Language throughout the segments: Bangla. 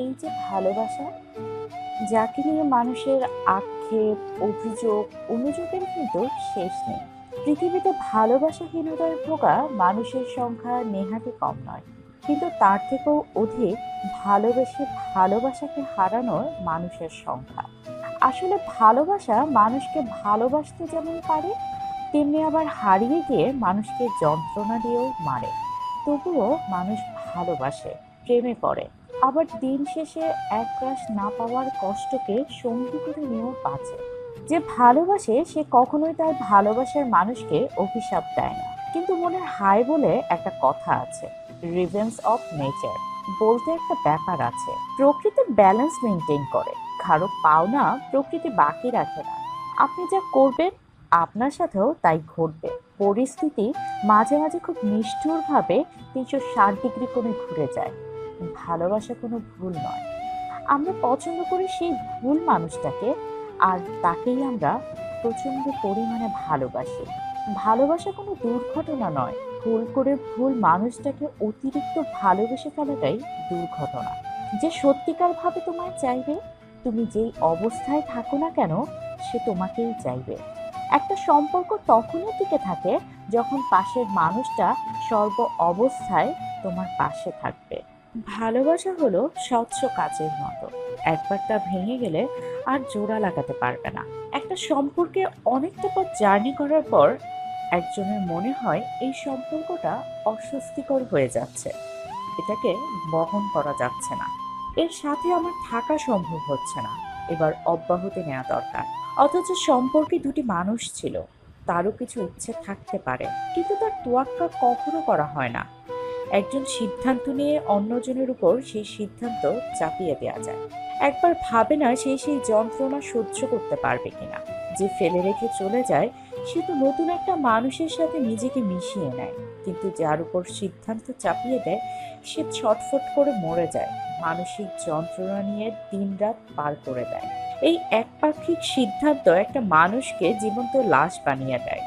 এই যে ভালোবাসা, যাকে নিয়ে মানুষের আক্ষেপ, অভিযোগ, অনুযোগের কিন্তু শেষ নেই। পৃথিবীতে ভালোবাসাহীনতার ভোগা মানুষের সংখ্যা নেহাতি কম নয়। কিন্তু তার থেকেও অধিক ভালোবেসে ভালোবাসাকে হারানোর মানুষের সংখ্যা। আসলে ভালোবাসা মানুষকে ভালোবাসতে যেমন পারে, তেমনি আবার হারিয়ে গিয়ে মানুষকে যন্ত্রণা দিয়েও মারে। তবুও মানুষ ভালোবাসে, প্রেমে পড়ে। আবার দিন শেষে এক গ্রাস না পাওয়ার কষ্টকে সঙ্গী করে নিয়েও বাঁচে। যে ভালোবাসে, সে কখনোই তার ভালোবাসার মানুষকে অভিশাপ দেয় না। কিন্তু মনের হাই বলে একটা কথা আছে রিভেন্স অফ নেচার বলতে একটা ব্যাপার আছে। প্রকৃতি ব্যালেন্স মেনটেন করে। কারও পাওনা প্রকৃতি বাকি রাখে না। আপনি যা করবেন, আপনার সাথেও তাই ঘটবে। পরিস্থিতি মাঝে মাঝে খুব নিষ্ঠুরভাবে তিনশো ষাট ডিগ্রি কোণে ঘুরে যায়। ভালোবাসা কোনো ভুল নয়। আমরা পছন্দ করি সেই ভুল মানুষটাকে, আর তাকেই আমরা প্রচণ্ড পরিমাণে ভালোবাসি। ভালোবাসা কোনো দুর্ঘটনা নয়। ভুল করে ভুল মানুষটাকে অতিরিক্ত ভালোবেসে ফেলাটাই দুর্ঘটনা। যে সত্যিকারভাবে তোমায় চাইবে, তুমি যেই অবস্থায় থাকো না কেন, সে তোমাকেই চাইবে। একটা সম্পর্ক তখনই টিকে থাকে যখন পাশের মানুষটা সর্ব অবস্থায় তোমার পাশে থাকবে। ভালোবাসা হলো স্বচ্ছ কাচের মতো। একবার তা ভেঙে গেলে আর জোড়া লাগাতে পারবে না। একটা সম্পর্কে অনেকটা পথ জার্নি করার পর একজনের মনে হয় এই সম্পর্কটা অস্বস্তিকর হয়ে যাচ্ছে। এটাকে বহন করা যাচ্ছে না। এর সাথে আমার থাকা সম্ভব হচ্ছে না। এবার অব্যাহতি নেওয়া দরকার। অথচ সম্পর্কে দুটি মানুষ ছিল। তারও কিছু ইচ্ছে থাকতে পারে। কিন্তু তার তোয়াক্কা কখনো করা হয় না। একজন সিদ্ধান্ত নিয়ে অন্যজনের উপর সেই সিদ্ধান্ত চাপিয়ে দেওয়া যায়। একবার ভাবে না সে সেই যন্ত্রণা সহ্য করতে পারবে কিনা। যে ফেলে রেখে চলে যায়, সে তো নতুন একটা মানুষের সাথে নিজেকে মিশিয়ে নেয়। কিন্তু যার উপর সিদ্ধান্ত চাপিয়ে দেয়, সে ছটফট করে মরে যায়। মানসিক যন্ত্রণা নিয়ে দিনরাত পার করে দেয়। এই একপাক্ষিক সিদ্ধান্ত একটা মানুষকে জীবন্ত লাশ বানিয়ে দেয়।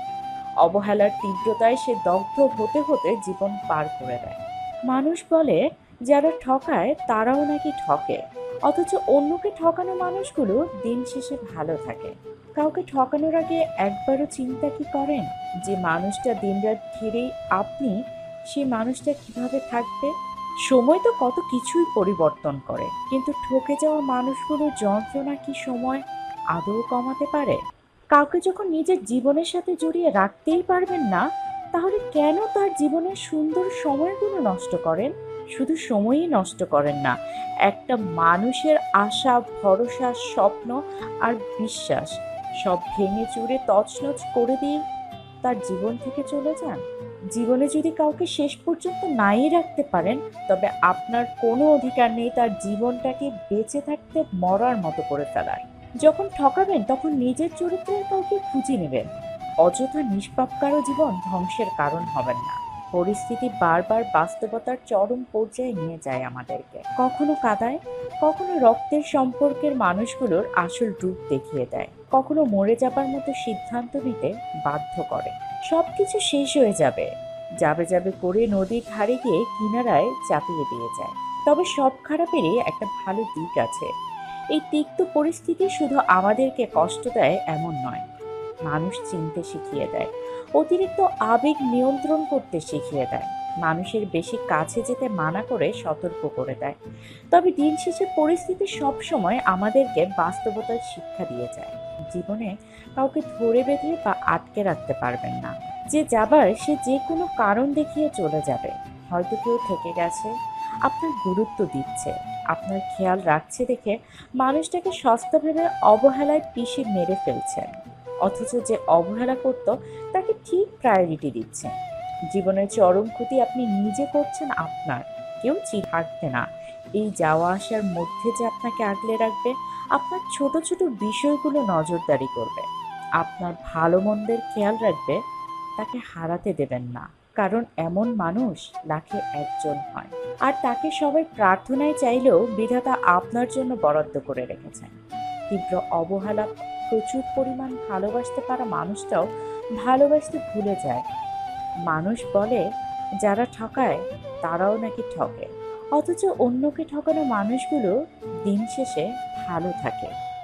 অবহেলার তীব্রতায় সে দগ্ধ হতে হতে জীবন পার করে দেয়। মানুষ বলে, যারা ঠকায়, তারাও নাকি ঠকে। অথচ অন্যকে ঠকানো মানুষগুলো দিন শেষে ভালো থাকে। কাউকে ঠকানোর আগে একবারও চিন্তা কি করেন? যে মানুষটা দিনরাত ঘিরেই আপনি সেই মানুষটা কীভাবে থাকবে? সময় তো কত কিছুই পরিবর্তন করে। কিন্তু ঠকে যাওয়া মানুষগুলোর যন্ত্রণা কি সময় আদৌ কমাতে পারে? কাউকে যখন নিজের জীবনের সাথে জড়িয়ে রাখতেই পারবেন না, তাহলে কেন তার জীবনের সুন্দর সময়গুলো নষ্ট করেন? শুধু সময়ই নষ্ট করেন না, একটা মানুষের আশা, ভরসা, স্বপ্ন আর বিশ্বাস সব ভেঙে চুরে তছনছ করে দিয়ে তার জীবন থেকে চলে যান। জীবনে যদি কাউকে শেষ পর্যন্ত নাই রাখতে পারেন, তবে আপনার কোনো অধিকার নেই তার জীবনটাকে বেঁচে থাকতে মরার মতো করে ফেলার। যখন ঠকাবেন, তখন নিজের চরিত্রের কাউকে খুঁজে নেবেন। অযথা নিষ্পাপ কারও জীবন ধ্বংসের কারণ হবেন না। পরিস্থিতি বারবার বাস্তবতার চরম পর্যায়ে নিয়ে যায় আমাদেরকে। কখনো কাদায়, কখনো রক্তের সম্পর্কের মানুষগুলোর আসল রূপ দেখিয়ে দেয়। কখনো মরে যাবার মতো সিদ্ধান্ত নিতে বাধ্য করে। সব কিছু শেষ হয়ে যাবে। যাবে যাবে করে নদীর ধারে গিয়ে কিনারায় চাপিয়ে দিয়ে যায়। তবে সব খারাপেরই একটা ভালো দিক আছে। এই তিক্ত পরিস্থিতি শুধু আমাদেরকে কষ্ট দেয়, এমন নয়। মানুষ চিনতে শিখিয়ে দেয়। অতিরিক্ত আবেগ নিয়ন্ত্রণ করতে শিখিয়ে দেয়। মানুষের বেশি কাছে যেতে মানা করে সতর্ক করে দেয়। তবে দিন শেষে পরিস্থিতি সবসময় আমাদেরকে বাস্তবতার শিক্ষা দিয়ে যায়। জীবনে কাউকে ধরে বেঁধে বা আটকে রাখতে পারবেন না। যে যাবার, সে যে কোনো কারণ দেখিয়ে চলে যাবে। হয়তো কেউ থেকে গেছে, আপনার গুরুত্ব দিচ্ছে। আপনার খেয়াল রাখছে দেখে মানুষটাকে সস্তা ভেবে অবহেলায় পিষে মেরে ফেলছেন। অথচ যে অবহেলা করত, তাকে ঠিক প্রায়োরিটি দিচ্ছেন জীবনের চরম ক্ষতি আপনি নিজে করছেন আপনার। কেউ চির থাকবে না। এই যাওয়া আসার মধ্যে যে আপনাকে আগলে রাখবে, আপনার ছোট ছোট বিষয়গুলো নজরদারি করবে। আপনার ভালো মন্দের খেয়াল রাখবে, তাকে হারাতে দেবেন না। কারণ এমন মানুষ লাখে একজন হয়। আর তাকে সবাই প্রার্থনায় চাইলেও বিধাতা আপনার জন্য বরাদ্দ করে রেখেছেন। তীব্র অবহেলা, প্রচুর পরিমাণ ভালোবাসতে পারা মানুষটাও ভালোবাসতে ভুলে যায়। মানুষ বলে, যারা ঠকায়, তারাও নাকি ঠকে। অথচ অন্যকে ঠকানো মানুষগুলো দিন শেষে ভালো থাকে।